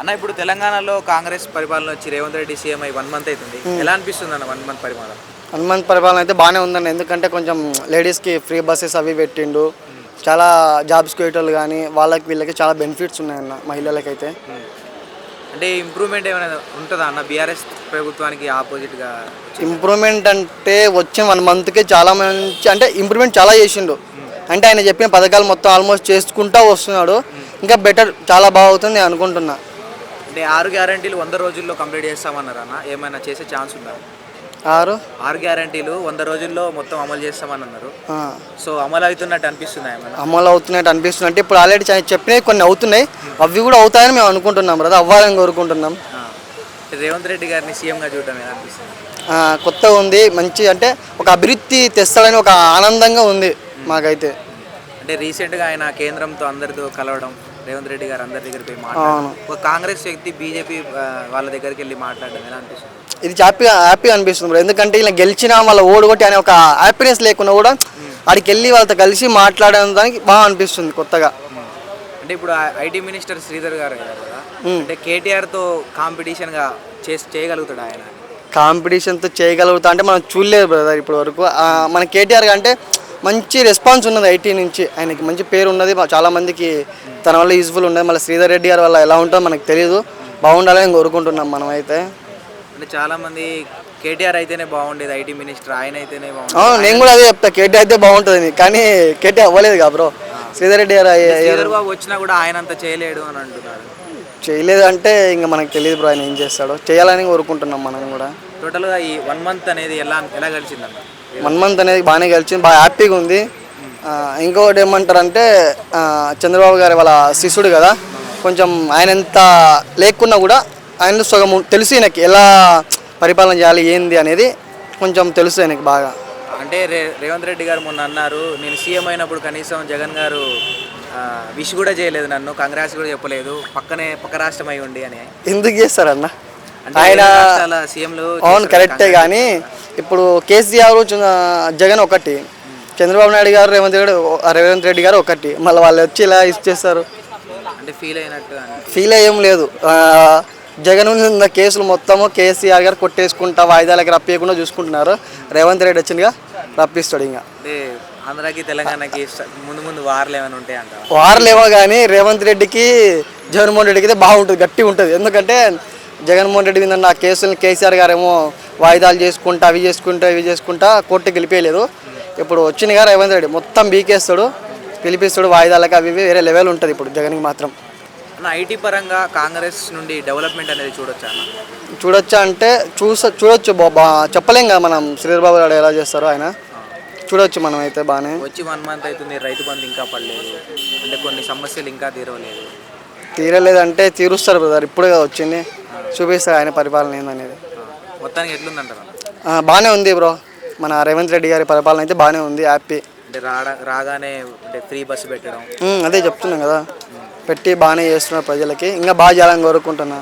అన్న ఇప్పుడు తెలంగాణలో కాంగ్రెస్ పరిపాలన వచ్చి రేవంత్ రెడ్డి సీఎం అయి వన్ మంత్ అవుతుంది. ఎలా అనిపిస్తుంది అన్న వన్ మంత్ పరిపాలన? వన్ మంత్ పరిపాలన అయితే బాగానే ఉందండి. ఎందుకంటే కొంచెం లేడీస్కి ఫ్రీ బస్సెస్ అవి పెట్టిండు. చాలా జాబ్స్కి పోయేటోళ్ళు కానీ వాళ్ళకి వీళ్ళకి చాలా బెనిఫిట్స్ ఉన్నాయన్న మహిళలకైతే. అంటే ఇంప్రూవ్మెంట్ ఏమైనా ఉంటుందా అన్న? బీఆర్ఎస్ ప్రభుత్వానికి ఆపోజిట్గా ఇంప్రూవ్మెంట్ అంటే వచ్చిన వన్ మంత్కి చాలా మంచి అంటే ఇంప్రూవ్మెంట్ చాలా చేసిండు. అంటే ఆయన చెప్పిన పథకాలు మొత్తం ఆల్మోస్ట్ చేసుకుంటా వస్తున్నాడు. ఇంకా బెటర్ చాలా బాగుంటుంది నేను అనుకుంటున్నా. అంటే ఆరు గ్యారంటీలు వంద రోజుల్లో కంప్లీట్ చేస్తామన్నారు ఏమైనా చేసే ఛాన్స్ ఉందా? ఆరు? ఆరు గ్యారంటీలు వంద రోజుల్లో మొత్తం అమలు చేస్తామని అన్నారు సో అమలు అవుతున్నట్టు అనిపిస్తుంది ఏమైనా అమలు అవుతున్నట్టు అనిపిస్తుంది. అంటే ఇప్పుడు ఆల్రెడీ చెప్పినవి కొన్ని అవుతున్నాయి. అవి కూడా అవుతాయని మేము అనుకుంటున్నాం బ్రదర్ అవ్వాలని కోరుకుంటున్నాం. రేవంత్ రెడ్డి గారిని సీఎంగా చూడటం అనిపిస్తుంది? కొత్తగా ఉంది. మంచి అంటే ఒక అభివృద్ధి తెస్తాడని ఒక ఆనందంగా ఉంది మాకైతే. అంటే రీసెంట్గా ఆయన కేంద్రంతో అందరితో కలవడం రేవంత్ రెడ్డి గారు అందరి దగ్గర పోయి. మాట్లాడడం. ఒక కాంగ్రెస్ వ్యక్తి బీజేపీ వాళ్ళ దగ్గరికి వెళ్ళి మాట్లాడడం ఎలా అనిపిస్తుంది? ఇది హ్యాపీగా హ్యాపీగా అనిపిస్తుంది బ్రో. ఎందుకంటే ఇలా గెలిచినా వాళ్ళ ఓడగొట్టి అనే ఒక హ్యాపీనెస్ లేకున్నా కూడా ఆడికి వెళ్ళి వాళ్ళతో కలిసి మాట్లాడడానికి బాగా అనిపిస్తుంది కొత్తగా. అంటే ఇప్పుడు ఐటీ మినిస్టర్ శ్రీధర్ గారు కదా. అంటే కేటీఆర్తో కాంపిటీషన్గా చేసి చేయగలుగుతాడు ఆయన? కాంపిటీషన్తో చేయగలుగుతా అంటే మనం చూడలేదు బ్రదర్ ఇప్పటి వరకు. మన కేటీఆర్ అంటే మంచి రెస్పాన్స్ ఉన్నది ఐటీ నుంచి. ఆయనకి మంచి పేరు ఉన్నది. మా- చాలా మందికి తన వల్ల యూజ్ఫుల్ ఉన్నది. మళ్ళీ శ్రీధర్ రెడ్డి గారి వల్ల ఎలా ఉంటుందో మనకు తెలియదు బాగుండాలని కోరుకుంటున్నాం మనం అయితే అంటే చాలా మంది కేటీఆర్ అయితేనే బాగుండేది ఐటీ మినిస్టర్ ఆయన అయితేనే అవును నేను కూడా అదే చెప్తా. కేటీఆర్ అయితే బాగుంటుంది కానీ కేటీఆర్ అవ్వలేదు కదా బ్రో శ్రీధర్ రెడ్డి గారు బాబు వచ్చినా కూడా ఆయన అంత చేయలేడు అని అంటున్నారు. చేయలేదు అంటే ఇంకా మనకు తెలియదు బ్రో ఆయన ఏం చేస్తాడో. చేయాలని కోరుకుంటున్నాం మనం కూడా. టోటల్గా ఈ వన్ మంత్ అనేది ఎలా ఎలా కలిసిందన్న వన్ మంత్ అనేది బాగానే గెలిచింది బాగా హ్యాపీగా ఉంది. ఇంకొకటి ఏమంటారంటే చంద్రబాబు గారి వాళ్ళ శిష్యుడు కదా కొంచెం ఆయన ఎంత లేకున్నా కూడా ఆయన సగం తెలుసు ఈయనకి ఎలా పరిపాలన చేయాలి ఏంది అనేది కొంచెం తెలుసు ఆయనకి బాగా. అంటే రే రేవంత్ రెడ్డి గారు మొన్న అన్నారు నేను సీఎం అయినప్పుడు కనీసం జగన్ గారు విష్ కూడా చేయలేదు నన్ను కంగ్రాట్స్ కూడా చెప్పలేదు పక్కనే పక్క రాష్ట్రం అయి ఉండి అని. ఎందుకు చేస్తారన్న? ఆయన సీఎంలు అవును కరెక్టే కానీ ఇప్పుడు కేసీఆర్ జగన్ ఒకటి. చంద్రబాబు నాయుడు గారు రేవంత్ రెడ్డి రేవంత్ రెడ్డి గారు ఒకటి. మళ్ళీ వాళ్ళు వచ్చి ఇలా ఇచ్చేస్తారు. అంటే ఫీల్ అయినట్టు ఫీల్ అయ్యేం లేదు. జగన్ ఉన్న కేసులు మొత్తము కేసీఆర్ గారు కొట్టేసుకుంటా వాయిదాలకి రప్పియకుండా చూసుకుంటున్నారు. రేవంత్ రెడ్డి వచ్చిందిగా రప్పిస్తాడు ఇంకా ఆంధ్రాకి తెలంగాణకి ముందు ముందు వార్లు ఏమైనా కానీ రేవంత్ రెడ్డికి జగన్మోహన్ రెడ్డికి అయితే బాగుంటుంది గట్టిగా ఉంటుంది. ఎందుకంటే జగన్మోహన్ రెడ్డి మీద ఉన్న కేసులను కేసీఆర్ గారేమో వాయిదాలు చేసుకుంటా అవి చేసుకుంటా ఇవి చేసుకుంటా కోర్టుకి గెలిపేయలేదు. ఇప్పుడు వచ్చినగా రేవంత్ రెడ్డి మొత్తం బీకేస్తాడు పిలిపిస్తాడు వాయిదాలకి అవి వేరే లెవెల్ ఉంటుంది ఇప్పుడు జగన్కి మాత్రం. ఐటీ పరంగా కాంగ్రెస్ నుండి డెవలప్మెంట్ అనేది చూడొచ్చా చూడొచ్చా అంటే చూస చూడొచ్చు చెప్పలేం కదా మనం శ్రీధర్ బాబు గారు ఎలా చేస్తారో ఆయన. చూడొచ్చు మనం అయితే బాగానే. వచ్చి వన్ మంత్ అవుతుంది రైతు బంధు ఇంకా పడలేదు అంటే కొన్ని సమస్యలు ఇంకా తీరవలేదు తీరలేదంటే తీరుస్తారు బ్రదర్ ఇప్పుడే కదా వచ్చింది. చూపిస్తారు ఆయన పరిపాలన ఏందనేది. మొత్తానికి ఎట్లుందంటారు బాగానే ఉంది బ్రో. మన రేవంత్ రెడ్డి గారి పరిపాలన అయితే బాగానే ఉంది హ్యాపీ అంటే రాడ రాగానే అంటే ఫ్రీ బస్సు పెట్టడం. అదే చెప్తున్నాం కదా. పెట్టి బాగానే చేస్తున్నారు ప్రజలకి. ఇంకా బాగా చేయాలని కోరుకుంటున్నా.